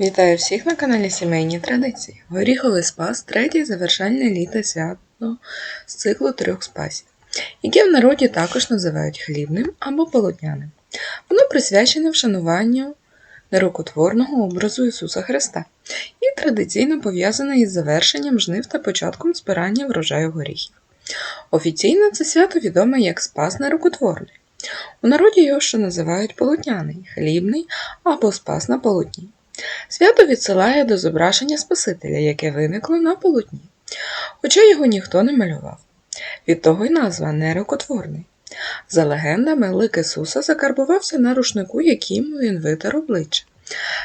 Вітаю всіх на каналі Сімейні Традиції. Горіховий спас третє завершальне літо свято з циклу трьох спасів, яке в народі також називають хлібним або полотняним. Воно присвячене вшануванню нерукотворного образу Ісуса Христа і традиційно пов'язане із завершенням жнив та початком збирання врожаю горіхів. Офіційно це свято відоме як Спас нерукотворний. У народі його ще називають полотняний, хлібний або спас на полотні. Свято відсилає до зображення Спасителя, яке виникло на полотні, хоча його ніхто не малював. Від того й назва нерукотворний. За легендами, лик Ісуса закарбувався на рушнику, яким він витер обличчя.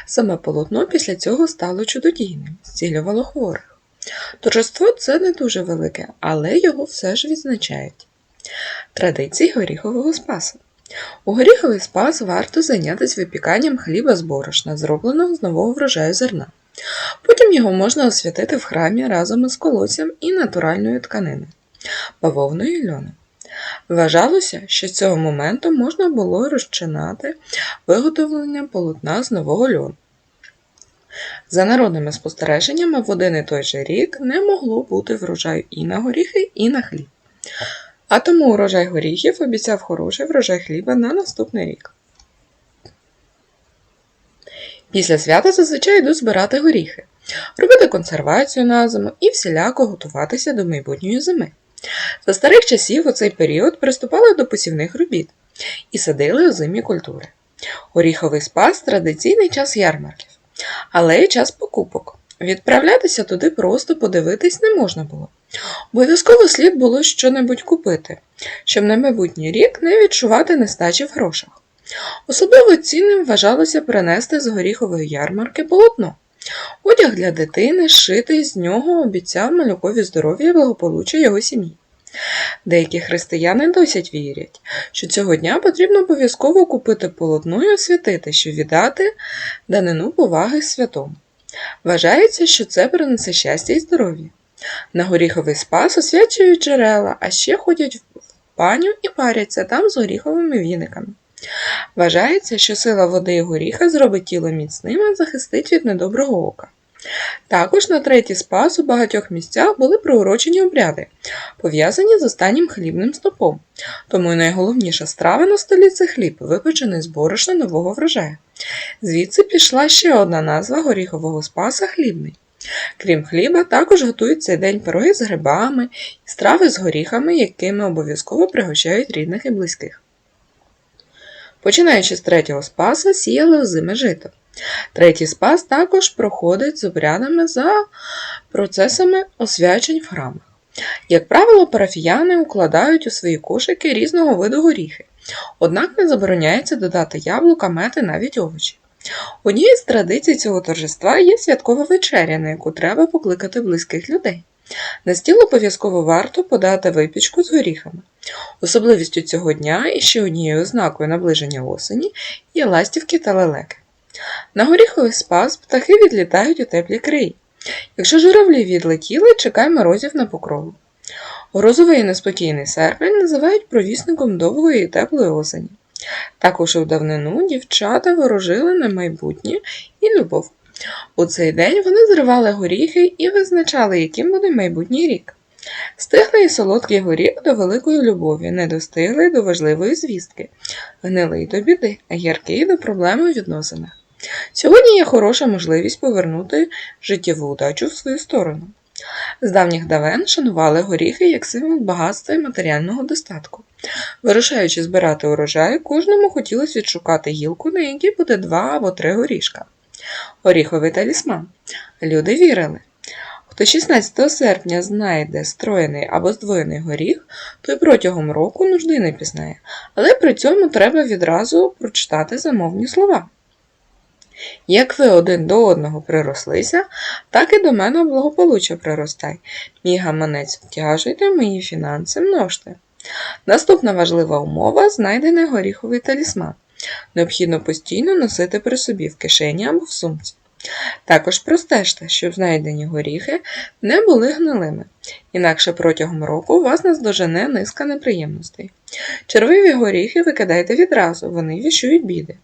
Саме полотно після цього стало чудодійним, зцілювало хворих. Торжество це не дуже велике, але його все ж відзначають. Традиції горіхового спасу. У горіховий спас варто зайнятися випіканням хліба з борошна, зробленого з нового врожаю зерна. Потім його можна освятити в храмі разом із колоссям і натуральною тканиною бавовною і льоном. Вважалося, що з цього моменту можна було розчинати виготовлення полотна з нового льону. За народними спостереженнями, в один і той же рік не могло бути врожаю і на горіхи, і на хліб. А тому урожай горіхів обіцяв хороший врожай хліба на наступний рік. Після свята зазвичай йдуть збирати горіхи, робити консервацію на зиму і всіляко готуватися до майбутньої зими. За старих часів у цей період приступали до посівних робіт і садили озимі культури. Горіховий спас традиційний час ярмарків, але й час покупок. Відправлятися туди просто подивитись не можна було. Обов'язково слід було щонебудь купити, щоб на майбутній рік не відчувати нестачі в грошах. Особливо цінним вважалося принести з горіхової ярмарки полотно. Одяг для дитини, шитий з нього обіцяв малюкові здоров'я і благополуччя його сім'ї. Деякі християни досять вірять, що цього дня потрібно обов'язково купити полотно і освятити, щоб віддати данину поваги святому. Вважається, що це принесе щастя і здоров'я. На горіховий спас освячують джерела, а ще ходять в баню і паряться там з горіховими віниками. Вважається, що сила води і горіха зробить тіло міцним і захистить від недоброго ока. Також на третій спас у багатьох місцях були приурочені обряди, пов'язані з останнім хлібним стопом. Тому й найголовніша страва на столі це хліб, випечений з борошна нового врожаю. Звідси пішла ще одна назва горіхового спаса хлібний. Крім хліба, також готують цей день пироги з грибами і страви з горіхами, якими обов'язково пригощають рідних і близьких. Починаючи з третього спаса, сіяли озиме жито. Третій спас також проходить з обрядами за процесами освячень в храмах. Як правило, парафіяни укладають у свої кошики різного виду горіхи, однак не забороняється додати яблука, мети, навіть овочі. Однією з традицій цього торжества є святкова вечеря, на яку треба покликати близьких людей. На стіл обов'язково варто подати випічку з горіхами. Особливістю цього дня і ще однією ознакою наближення осені є ластівки та лелеки. На горіховий спас птахи відлітають у теплі краї. Якщо журавлі відлетіли, чекай морозів на покрову. Грозовий і неспокійний серпень називають провісником довгої і теплої осені. Також у давнину дівчата ворожили на майбутнє і любов. У цей день вони зривали горіхи і визначали, яким буде майбутній рік. Стиглий і солодкий горіх до великої любові, недостиглий до важливої звістки, гнилий до біди, а гіркий до проблеми у відносинах. Сьогодні є хороша можливість повернути життєву удачу в свою сторону. З давніх давен шанували горіхи як символ багатства і матеріального достатку. Вирушаючи збирати урожай, кожному хотілося відшукати гілку, на якій буде два або три горішка. Горіховий талісман. Люди вірили. Хто 16 серпня знайде строєний або здвоєний горіх, той протягом року нужди не пізнає, але при цьому треба відразу прочитати замовні слова. Як ви один до одного прирослися, так і до мене благополуччя приростай. Мій гаманець втяжуйте, мої фінанси множте. Наступна важлива умова знайдений горіховий талісман. Необхідно постійно носити при собі в кишені або в сумці. Також простежте, щоб знайдені горіхи не були гнилими, інакше протягом року вас наздожене низка неприємностей. Червиві горіхи викидайте відразу, вони віщують біди.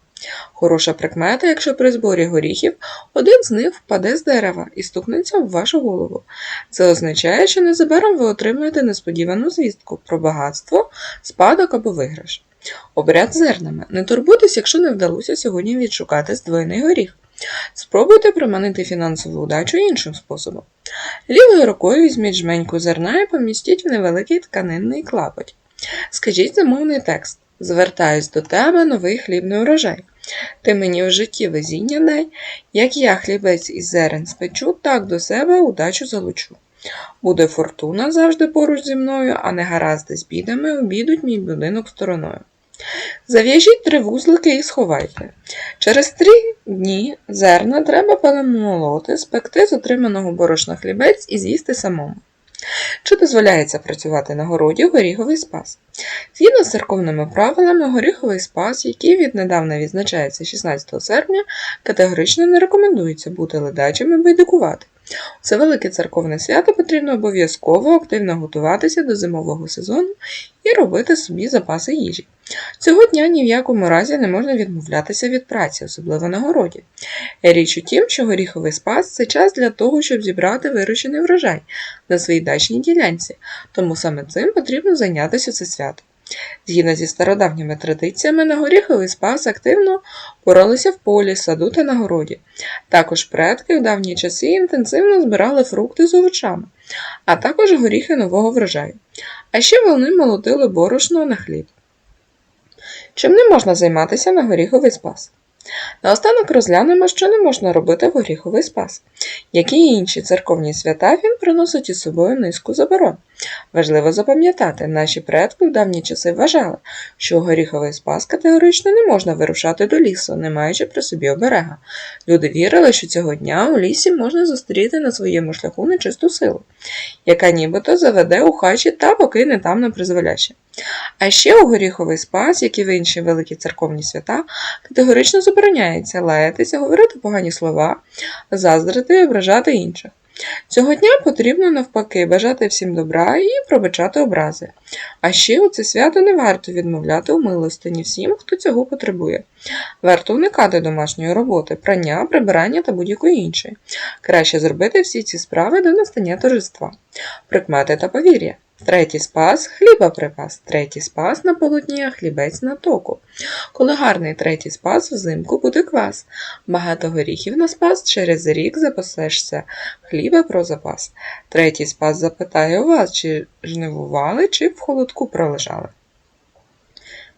Хороша прикмета, якщо при зборі горіхів один з них впаде з дерева і стукнеться об вашу голову. Це означає, що незабаром ви отримаєте несподівану звістку про багатство, спадок або виграш. Обряд зернами. Не турбуйтесь, якщо не вдалося сьогодні відшукати здвоєний горіх. Спробуйте приманити фінансову удачу іншим способом. Лівою рукою візьміть жменьку зерна і помістіть в невеликий тканинний клапоть. Скажіть замовний текст. Звертаюсь до тебе, новий хлібний урожай. Ти мені в житті везіння дай, як я хлібець із зерен спечу, так до себе удачу залучу. Буде фортуна завжди поруч зі мною, а не гаразди з бідами обійдуть мій будинок стороною. Зав'яжіть три вузлики і сховайте. Через три дні зерна треба перемолоти, спекти з отриманого борошна хлібець і з'їсти самому. Чи дозволяється працювати на городі горіховий спас? Згідно з церковними правилами, горіховий спас, який віднедавна відзначається 16 серпня, категорично не рекомендується бути ледачим і байдикувати. У Це велике церковне свято потрібно обов'язково активно готуватися до зимового сезону і робити собі запаси їжі. Цього дня ні в якому разі не можна відмовлятися від праці, особливо на городі. Річ у тім, що горіховий спас це час для того, щоб зібрати вирощений врожай на своїй дачній ділянці, тому саме цим потрібно зайнятися це свято. Згідно зі стародавніми традиціями, на горіховий спас активно боролися в полі, саду та на городі. Також предки в давні часи інтенсивно збирали фрукти з овочами, а також горіхи нового врожаю. А ще вони молотили борошно на хліб. Чим не можна займатися на горіховий спас? Наостанок розглянемо, що не можна робити в горіховий спас. Як і інші церковні свята, він приносить із собою низку заборон. Важливо запам'ятати, наші предки в давні часи вважали, що горіховий спас категорично не можна вирушати до лісу, не маючи при собі оберега. Люди вірили, що цього дня у лісі можна зустріти на своєму шляху нечисту силу, яка нібито заведе у хачі та покине там на призволяще. А ще у горіховий спас, як і в інші великі церковні свята, категорично забороняється лаятися, говорити погані слова, заздрити і ображати інших. Цього дня потрібно навпаки бажати всім добра і пробачати образи. А ще у це свято не варто відмовляти у милостині всім, хто цього потребує. Варто уникати домашньої роботи, прання, прибирання та будь-якої іншої. Краще зробити всі ці справи до настання торжества. Прикмети та повір'я. Третій спас хліба припас, третій спас на полотні, а хлібець на току. Коли гарний третій спас взимку буде квас. Багато горіхів на спас, через рік запасешся хліба про запас. Третій спас запитає у вас, чи жнивували, чи в холодку пролежали.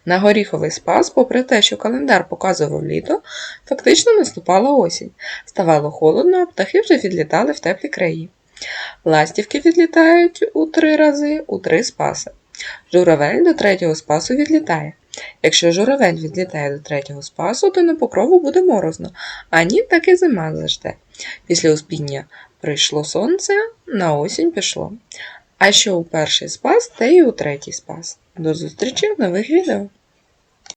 На горіховий спас, попри те, що календар показував літо, фактично наступала осінь. Ставало холодно, а птахи вже відлітали в теплі краї. Ластівки відлітають у три рази у три спаси. Журавель до третього спасу відлітає. Якщо журавель відлітає до третього спасу, то на покрову буде морозно, а ні, так і зима зажде. Після успіння прийшло сонце, на осінь пішло. А що у перший спас, те й у третій спас. До зустрічі в нових відео!